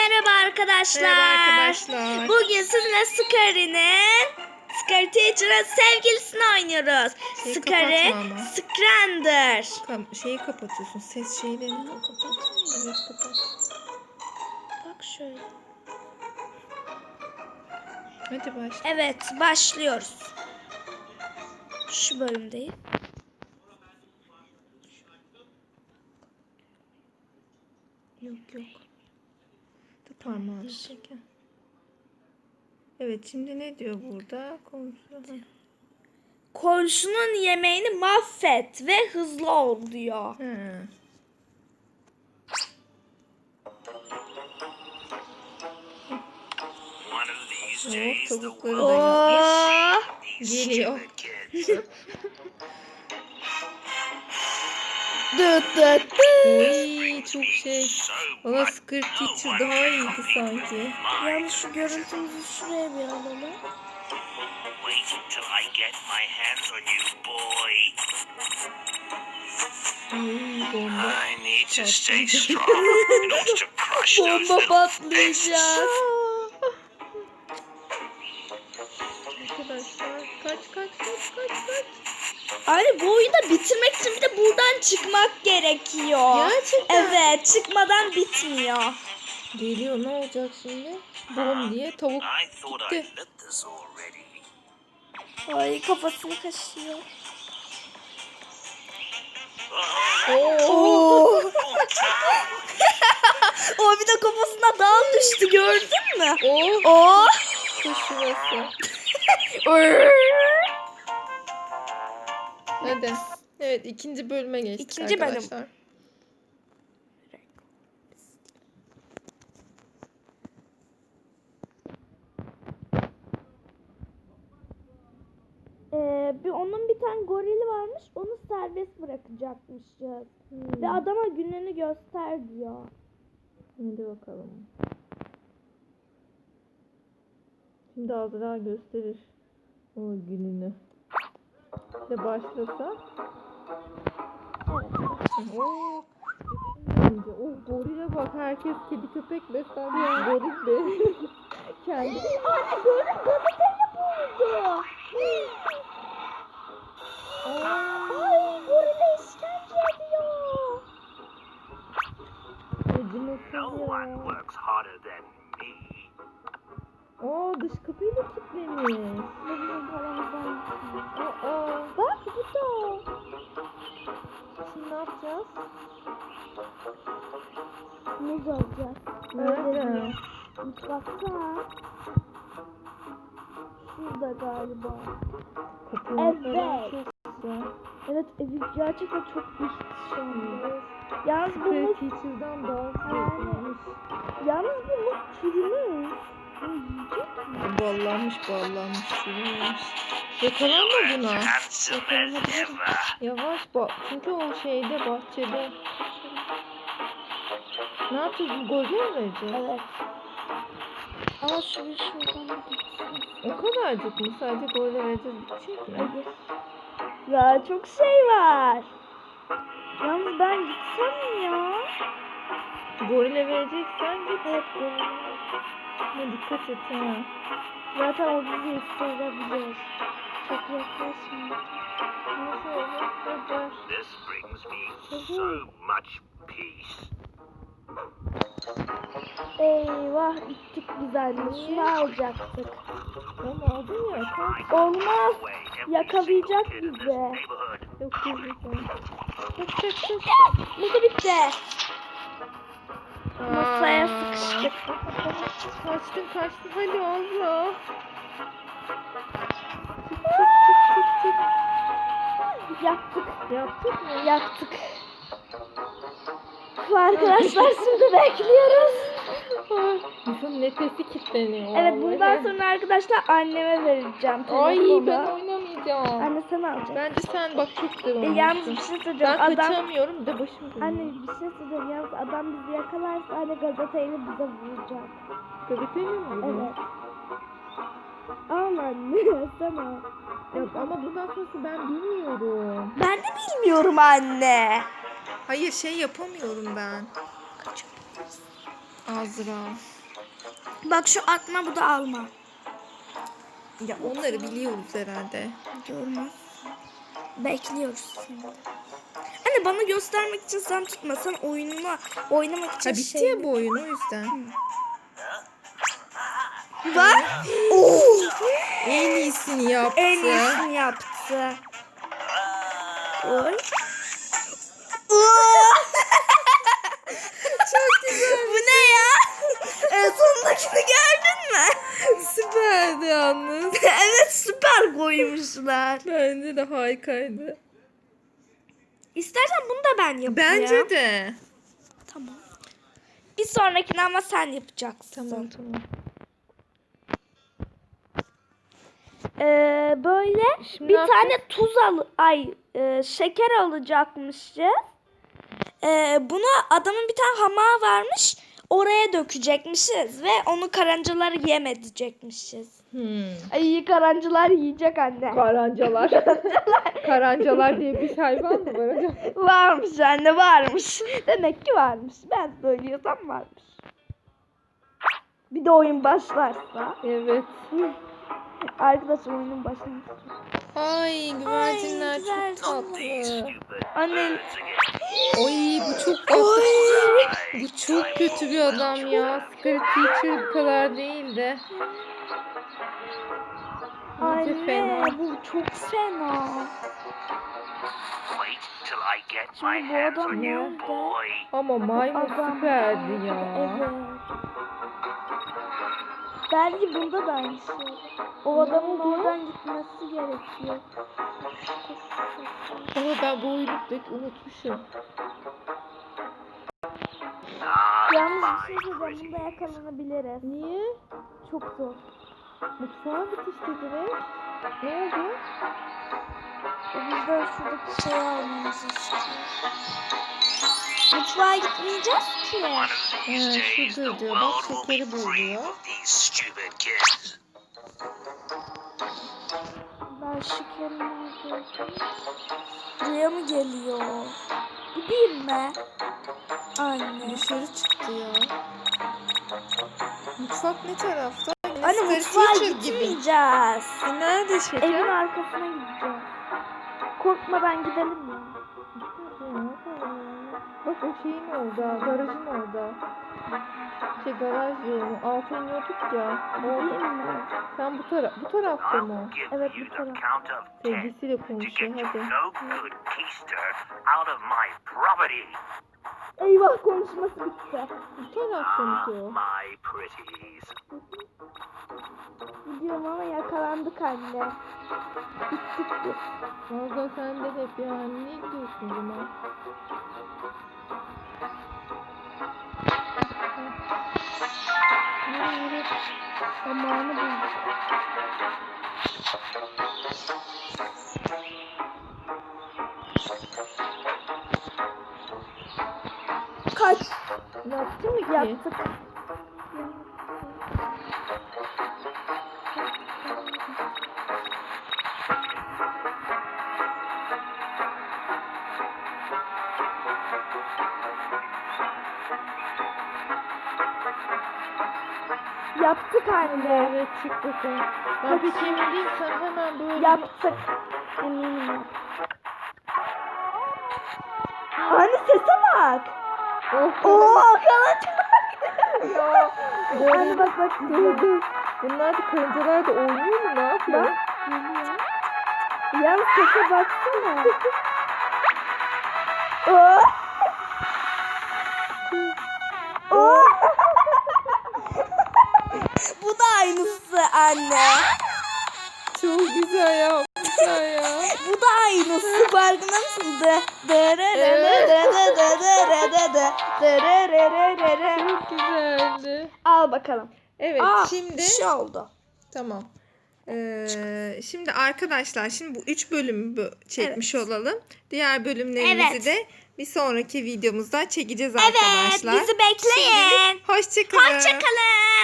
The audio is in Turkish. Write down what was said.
Merhaba arkadaşlar. Merhaba arkadaşlar. Bugün sizinle Scary''nin Scary Teacher'ın sevgilisini oynuyoruz. Şeyi ama. Scrander. Kam- şeyi kapatıyorsun. Ses şeylerini kapat. Evet kapat. Bak şöyle. Hadi başla. Evet başlıyoruz. Şu bölümdeyiz. Yok yok. Dur parmağını çekin. Evet şimdi ne diyor burada? Komşu. Komşunun yemeğini mahvet ve hızlı ol diyor. These Oh, tavukları da Oo. Geliyor. Dıt dıt dıt. Oy çok şey. Valla Skirt Teacher daha iyiydi sanki. Yalnız şu görüntümüzü şuraya bir alalım. wait until I get my hands on you, boy. Oy bomba. I need to stay strong in order to crush those Bomba little patlayacak. Arkadaşlar kaç kaç kaç kaç kaç. Abi bu oyunu da bitirmek için bir de buradan çıkmak gerekiyor. Gerçekten. Evet çıkmadan bitmiyor. Geliyor ne olacak şimdi? Bom diye tavuk gitti. Ay kafasını kaşıyor. Oo. O bir de kafasına dağ düştü gördün mü? Oo. Oo. Kuş Hadi. Evet ikinci bölüme geçtik İkinci bölüm. arkadaşlar. Ee, bir onun bir tane gorili varmış. Onu serbest bırakacakmışız. Ve adama gününü göster diyor. Hadi bakalım. Şimdi Azra gösterir o gününü. Ve başlasa. Oo. Önce o gorile bak herkes kedi köpek beslenmiş goril de. Kendi. Anne görün gazeteli buldu. Ay gorile işkence ediyor. No one works harder than me. Aa dış kapıyı da kilitlemiş. Aa. Bak bu da. Şimdi ne yapacağız? Muz alacağız. Nerede? Mutfakta. Şurada galiba. Kapıyı Evet. Evet evi gerçekten çok ihtişamlı. Yalnız bu Skirt Teacher'dan daha yalnız bu muz çürümüş. Ballanmış ballanmış çürümüş. Yakalanma buna. As ever. Yavaş bak. Çünkü o şeyde bahçede. Ne yapacağız? Bu golü mü vereceğiz? Evet. Ama şu bir şuradan gitsin. O kadarcık mı? Sadece golü vereceğiz. Bitecek mi? Hayır. Ya çok şey var. Yalnız ben gitsem mi ya? Gorile vereceksen git. Evet böyle. Ama dikkat et ha. Zaten o bizi hissedebilir. Çok yaklaşma. Nasıl olur? Hadi. This brings me so much peace. Eyvah gittik biz anne. Şunu alacaktık. Ama aldın ya. Olmaz. Yakalayacak bizi. neighborhood. Yok gözükmüyor. Kaç kaç kaç. Muzu bitti. Masaya sıkıştık. Kaçtın kaçtın hadi Azra. Yaktık. Yaptık mı? Yaktık. Arkadaşlar şimdi bekliyoruz. İnsanın nefesi kilitleniyor. Evet vallahi. sonra arkadaşlar anneme vereceğim Ay telefonu. ben ya. Anne sen alacaksın. Bence sen bak çok güzel e, olmuşsun. E, yalnız bir şey söyleyeceğim. Ben adam... kaçamıyorum da başım dönüyor. Anne bir şey söyleyeceğim. Yalnız adam bizi yakalarsa anne gazeteyle bize vuracak. Gazeteyle mi vuracak? Evet. Ama anne sana. Yok ama bundan sonrası ben bilmiyorum. Ben de bilmiyorum anne. Hayır şey yapamıyorum ben. Azra. Bak şu atma bu da alma. Ya onları biliyoruz herhalde. Görmez. Bekliyoruz şimdi. Anne bana göstermek için sen tutmasan oyunuma oynamak için ha, bitti şey. ya bu oyun o yüzden. Hı. Bak. oh. En iyisini yaptı. En iyisini yaptı. Oy. Çok güzel. Süperdi yalnız. evet süper koymuşlar. Bence de harikaydı. İstersen bunu da ben yapayım. Bence de. Tamam. Bir sonrakini ama sen yapacaksın. Tamam tamam. Ee, böyle Şimdi bir yapayım. tane tuz al ay e, şeker alacakmışız. Ee, buna adamın bir tane hamağı varmış oraya dökecekmişiz ve onu karancalar yem edecekmişiz. Hmm. Ay karancalar yiyecek anne. Karancalar. karancalar diye bir şey hayvan mı var hocam? Varmış anne varmış. Demek ki varmış. Ben söylüyorsam varmış. Bir de oyun başlarsa. Evet. Arkadaş oyunun başlamış. Ay güvercinler Ay, çok tatlı. Anne. Ay bu çok tatlı. Bu çok kötü bir adam ya. Spirit Teacher bu kadar değil de. Anne fena. bu çok fena. Şimdi bu adam nerede? Ama maymun süperdi ya. Evet. Belki bunda da aynısı. O adamın buradan gitmesi gerekiyor. Ama ben bu oyunu pek unutmuşum. Yalnız bir şey söyleyeceğim. Bunda yakalanabiliriz. Niye? Çok zor. Mutfağa bitişti direkt. Ne oldu? E, biz de şuradaki şeyi almamız istiyor. Mutfağa gitmeyeceğiz ki. Evet, şurada diyor. Bak şekeri buluyor. Ben şekerimi aldım. Buraya mı geliyor? Gideyim mi? Anne. Dışarı çıktı ya. Mutfak ne tarafta? Anne mutfağa gitmeyeceğiz. E nerede şeker? Evin arkasına gideceğiz. Korkma ben gidelim ya. Bak o şeyin orada, garajın orada. Şey garaj diyorum, alta iniyorduk ya. Orada mı? Sen bu taraf, bu tarafta mı? Evet bu taraf. Sevgisiyle konuşuyor hadi. Eyvah konuşması bitti. Biterek konuşuyor. Gidiyorum ama yakalandık anne. Bittik biz. Orada sen de hep ya ne diyorsun buna? Abi. Yaptık anne. Evet çıktık. Ben bir şey sen hemen böyle... Yaptık. Eminim. Anne sese bak. Oh, Oo, kadar ya. Yani bak bak gördüm. Bunlar da karıncalar da oynuyor mu ne yapıyor? Bak. Ya sese baksana. oh. Oh. oh. Bu da aynısı anne. Çok güzel ya. Güzel ya. Bu da aynısı farkında mısın? Dırırırır. Evet. Çok güzeldi. Al bakalım. Evet Aa, şimdi. Şey oldu. Tamam. Ee, şimdi arkadaşlar şimdi bu 3 bölümü çekmiş evet. olalım. Diğer bölümlerimizi evet. de bir sonraki videomuzda çekeceğiz evet, arkadaşlar. Evet bizi bekleyin. Hoşçakalın. Hoşçakalın.